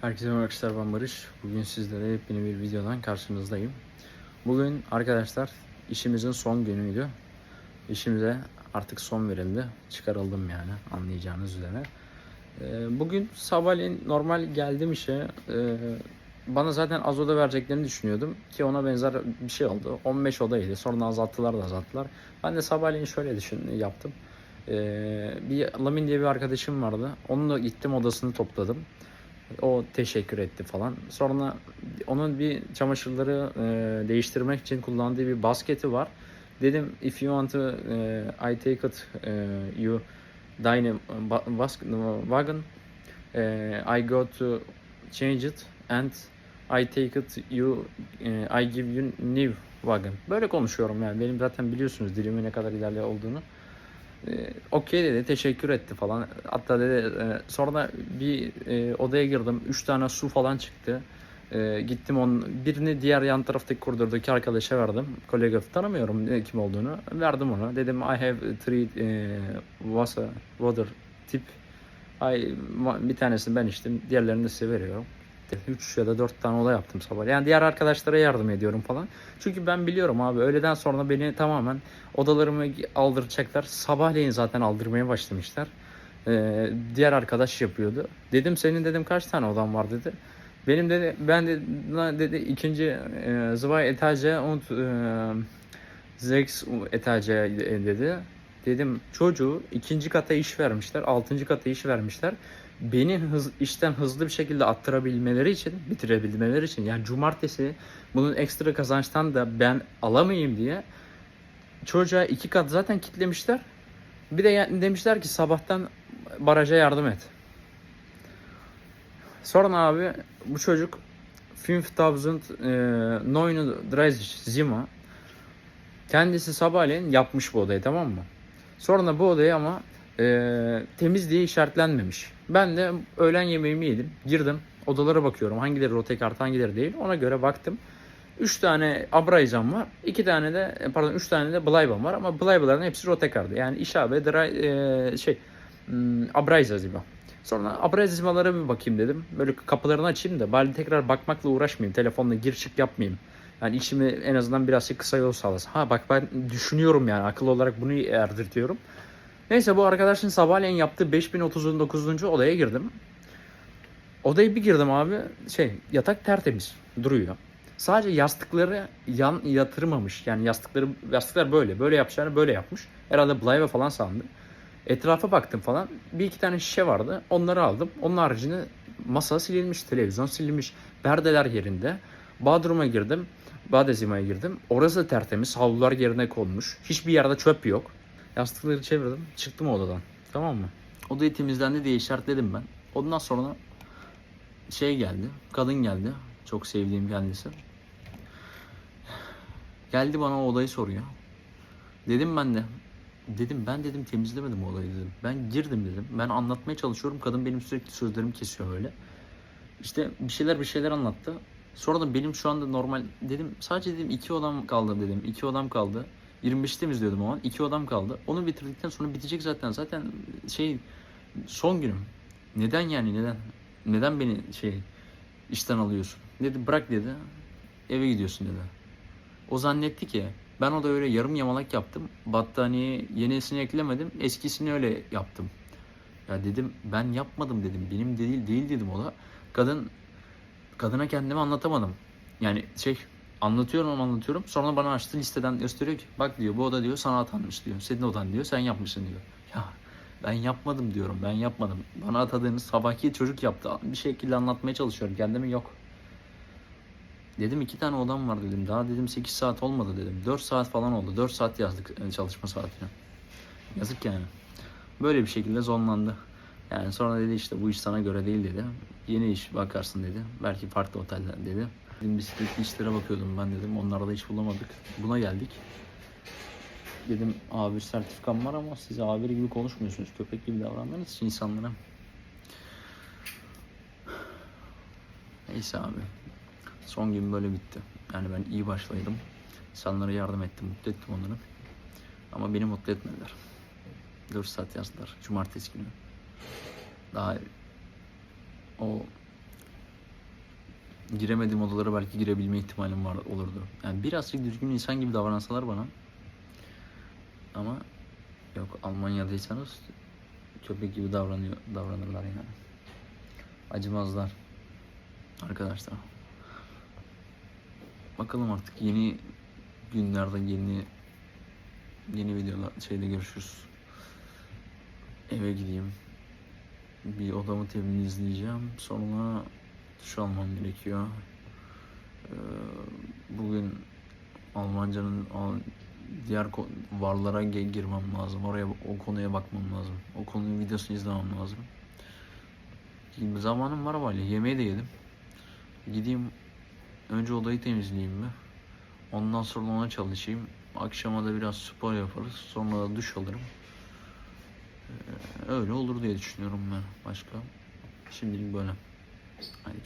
Herkese merhaba ben Barış. Bugün sizlere yepyeni bir videodan karşınızdayım. Bugün arkadaşlar işimizin son günüydü. İşimize artık son verildi. Çıkarıldım yani anlayacağınız üzere. Ee, Bugün sabahleyin normal geldim işe. Ee, Bana zaten az oda vereceklerini düşünüyordum ki ona benzer bir şey oldu. 15 odaydı. Sonra azalttılar da azalttılar. Ben de sabahleyin şöyle düşün yaptım. Ee, bir Lamin diye bir arkadaşım vardı. Onunla gittim odasını topladım. O teşekkür etti falan. Sonra onun bir çamaşırları e, değiştirmek için kullandığı bir basketi var. Dedim if you want to e, I take it e, you dine wagon e, I go to change it and I take it you e, I give you new wagon. Böyle konuşuyorum yani. Benim zaten biliyorsunuz dilimin ne kadar ileride olduğunu. E, Okey dedi, teşekkür etti falan. Hatta dedi e, sonra bir e, odaya girdim. Üç tane su falan çıktı. E, gittim on birini diğer yan taraftaki koridordaki arkadaşa verdim. Kolega tanımıyorum kim olduğunu. Verdim ona. Dedim I have three e, water, water tip. I, bir tanesini ben içtim. Diğerlerini de size veriyorum. 3 ya da 4 tane oda yaptım sabah. Yani diğer arkadaşlara yardım ediyorum falan. Çünkü ben biliyorum abi öğleden sonra beni tamamen odalarımı aldıracaklar. Sabahleyin zaten aldırmaya başlamışlar. Ee, diğer arkadaş yapıyordu. Dedim senin dedim kaç tane odan var dedi. Benim dedi ben de dedi ikinci e, zwei Etage und e, sechs Etage e, dedi. Dedim çocuğu ikinci kata iş vermişler, altıncı kata iş vermişler. Beni hız, işten hızlı bir şekilde attırabilmeleri için, bitirebilmeleri için yani cumartesi bunun ekstra kazançtan da ben alamayayım diye çocuğa iki kat zaten kitlemişler. Bir de demişler ki sabahtan baraja yardım et. Sonra abi bu çocuk 5930 Zima kendisi sabahleyin yapmış bu odayı tamam mı? Sonra bu odayı ama e, temiz diye işaretlenmemiş. Ben de öğlen yemeğimi yedim. Girdim. Odalara bakıyorum. Hangileri rote kart hangileri değil. Ona göre baktım. 3 tane Abraizan var. 2 tane de e, pardon 3 tane de Blyban var ama Blyban'ların hepsi rote kartı. Yani İşabe, Dry, e, şey hmm, Abraiza Zima. Sonra Abraizmalara bir bakayım dedim. Böyle kapılarını açayım da bari tekrar bakmakla uğraşmayayım. Telefonla gir çık yapmayayım. Yani işimi en azından biraz kısa yol sağlasın. Ha bak ben düşünüyorum yani akıl olarak bunu erdirtiyorum. Neyse bu arkadaşın sabahleyin yaptığı 5039. odaya girdim. Odaya bir girdim abi şey yatak tertemiz duruyor. Sadece yastıkları yan yatırmamış. Yani yastıkları yastıklar böyle. Böyle yapacağını böyle yapmış. Herhalde Blyve falan sandı. Etrafa baktım falan. Bir iki tane şişe vardı. Onları aldım. Onun haricinde masa silinmiş, televizyon silinmiş, perdeler yerinde. Bodrum'a girdim. Badezima'ya girdim. Orası da tertemiz. Havlular yerine konmuş. Hiçbir yerde çöp yok. Yastıkları çevirdim. Çıktım odadan. Tamam mı? Odayı temizlendi diye işaretledim ben. Ondan sonra şey geldi. Kadın geldi. Çok sevdiğim kendisi. Geldi bana o odayı soruyor. Dedim ben de. Dedim ben dedim temizlemedim o odayı dedim. Ben girdim dedim. Ben anlatmaya çalışıyorum. Kadın benim sürekli sözlerimi kesiyor öyle. İşte bir şeyler bir şeyler anlattı. Sonra da benim şu anda normal dedim sadece dedim iki odam kaldı dedim. iki odam kaldı. 25 temizliyordum o an. iki odam kaldı. Onu bitirdikten sonra bitecek zaten. Zaten şey son günüm. Neden yani neden? Neden beni şey işten alıyorsun? Dedi bırak dedi. Eve gidiyorsun dedi. O zannetti ki ben o da öyle yarım yamalak yaptım. Battaniye yenisini eklemedim. Eskisini öyle yaptım. Ya dedim ben yapmadım dedim. Benim değil değil dedim o da. Kadın kadına kendimi anlatamadım. Yani şey anlatıyorum anlatıyorum. Sonra bana açtı listeden gösteriyor ki bak diyor bu oda diyor sana atanmış diyor. Senin odan diyor sen yapmışsın diyor. Ya ben yapmadım diyorum ben yapmadım. Bana atadığınız sabahki çocuk yaptı. Bir şekilde anlatmaya çalışıyorum kendimi yok. Dedim iki tane odam var dedim. Daha dedim 8 saat olmadı dedim. 4 saat falan oldu. 4 saat yazdık e, çalışma saatine. Yazık yani. Böyle bir şekilde zonlandı. Yani sonra dedi işte bu iş sana göre değil dedi. Yeni iş bakarsın dedi. Belki farklı oteller dedi. Dedim bisikletli işlere bakıyordum ben dedim. Onlarda iş bulamadık. Buna geldik. Dedim A1 sertifikam var ama siz A1 gibi konuşmuyorsunuz. Köpek gibi davrandınız için insanlara. Neyse abi. Son gün böyle bitti. Yani ben iyi başlaydım. İnsanlara yardım ettim, mutlu ettim onları. Ama beni mutlu etmediler. 4 saat yazdılar. Cumartesi günü. Daha o giremediğim odalara belki girebilme ihtimalim var olurdu. Yani birazcık düzgün insan gibi davransalar bana. Ama yok Almanya'daysanız köpek gibi davranıyor davranırlar yani. Acımazlar. Arkadaşlar. Bakalım artık yeni günlerde yeni yeni videolar şeyde görüşürüz. Eve gideyim. Bir odamı temizleyeceğim. Sonra duş almam gerekiyor. Ee, Bugün Almanca'nın al- diğer varlara girmem lazım. Oraya o konuya bakmam lazım. O konunun videosunu izlemem lazım. Zamanım var var Yemeği de yedim. Gideyim önce odayı temizleyeyim mi? Ondan sonra ona çalışayım. Akşama da biraz spor yaparız. Sonra da duş alırım. Öyle olur diye düşünüyorum ben. Başka şimdilik böyle. Hadi